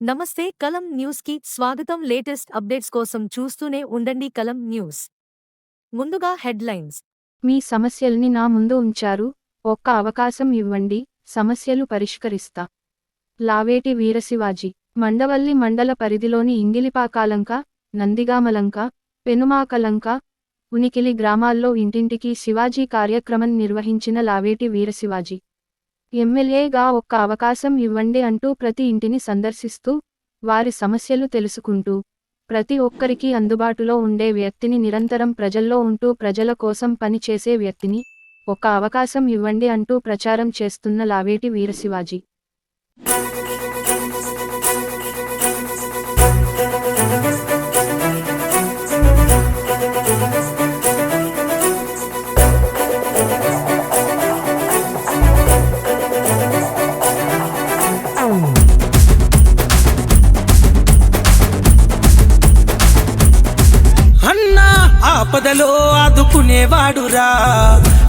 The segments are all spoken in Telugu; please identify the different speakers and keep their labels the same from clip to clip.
Speaker 1: నమస్తే కలం న్యూస్కి స్వాగతం. లేటెస్ట్ అప్డేట్స్ కోసం చూస్తూనే ఉండండి కలం న్యూస్. ముందుగా హెడ్లైన్స్.
Speaker 2: మీ సమస్యల్ని నా ముందు ఉంచారు. ఒక్క అవకాశం ఇవ్వండి. సమస్యలు పరిష్కరిస్తా. లావేటి వీరశివాజీ. మండవల్లి మండల పరిధిలోని ఇంగిలిపాకాలంక నందిగామలంక పెనుమాకలంక ఉనికిలి గ్రామాల్లో ఇంటింటికి శివాజీ కార్యక్రమం నిర్వహించిన లావేటి వీరశివాజీ. ఎమ్మెల్యేగా ఒక్క అవకాశం ఇవ్వండి అంటూ ప్రతి ఇంటిని సందర్శిస్తూ వారి సమస్యలు తెలుసుకుంటూ ప్రతి ఒక్కరికి అందుబాటులో ఉండే వ్యక్తిని నిరంతరం ప్రజల్లో ఉంటూ ప్రజల కోసం పని చేసే వ్యక్తిని ఒక అవకాశం ఇవ్వండి అంటూ ప్రచారం చేస్తున్న లావేటి వీరశివాజీ.
Speaker 3: ఆపదలో ఆదుకునేవాడురా.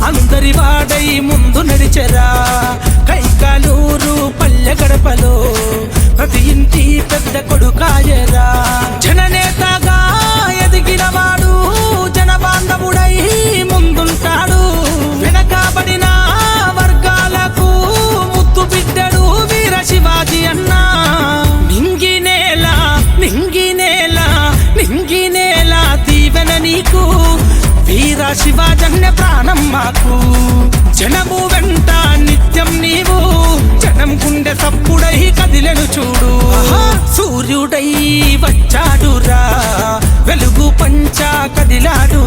Speaker 3: అందరి వాడై ముందు నడిచెరా. కైకాలూరు పల్లె గడపలో ప్రతి ఇంటి పెద్ద కొడుకాయరా. మాకు జనము వెంట నిత్యం నీవు. జనం గుండె సప్పుడై కదిలెను చూడు. సూర్యుడై వచ్చాడురా. వెలుగు పంచా కదిలాడురా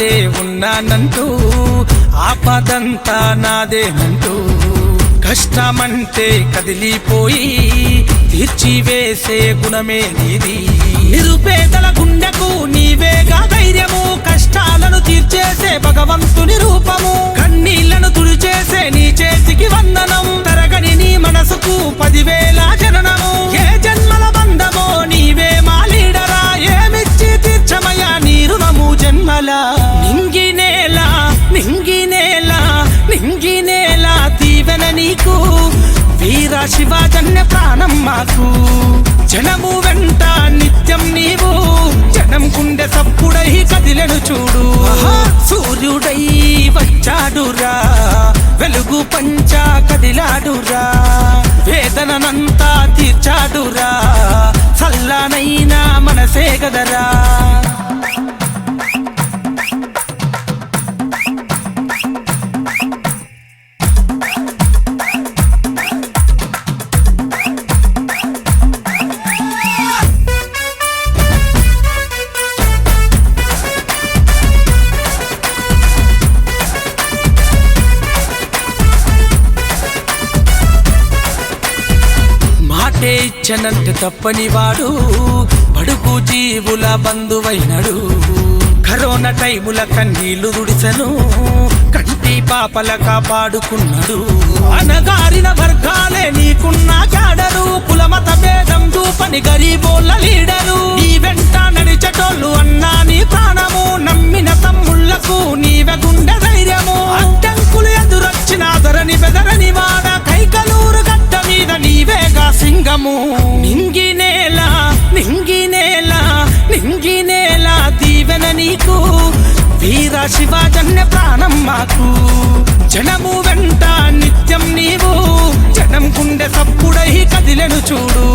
Speaker 3: అన్నా ఉన్నానంటూ ఆపదంతా నాదేనంటూ కష్టమంటే కదిలిపోయి తీర్చివేసే గుణమే నీది. నిరుపేదల గుండెకు నీవేగా ధైర్యము కష్టాలను తీర్చేసే భగవంతుని రూపము. శివాజన్య ప్రాణం మాకు. జనము వెంట నిత్యం నీవు. జనం గుండె సప్పుడై కదిలెను చూడు. సూర్యుడై వచ్చాడురా. వెలుగు పంచా కదిలాడురా. వేదననంతా తీర్చాడురా. చల్లనైనా మనసే గదరా. ఇచ్చనంటే తప్పని వాడు బడుగు జీవుల బంధువైనడు. కరోనా టైముల కన్నీళ్ళు దుడిసను కంటి పాపల కాపాడుకున్నాడు. అనగారిన వర్గాలే నీకున్న జాడరు కులమత భేదం చూపని గరీబోళ్ళ లీడర్. సింగము నింగి నేల నింగి నేల నింగి నేల దీవెన నీకు. వీర శివాజన్య ప్రాణం మాకు. జనము వెంట నిత్యం నీవు. జనం గుండె సప్పుడై కదిలెను చూడు.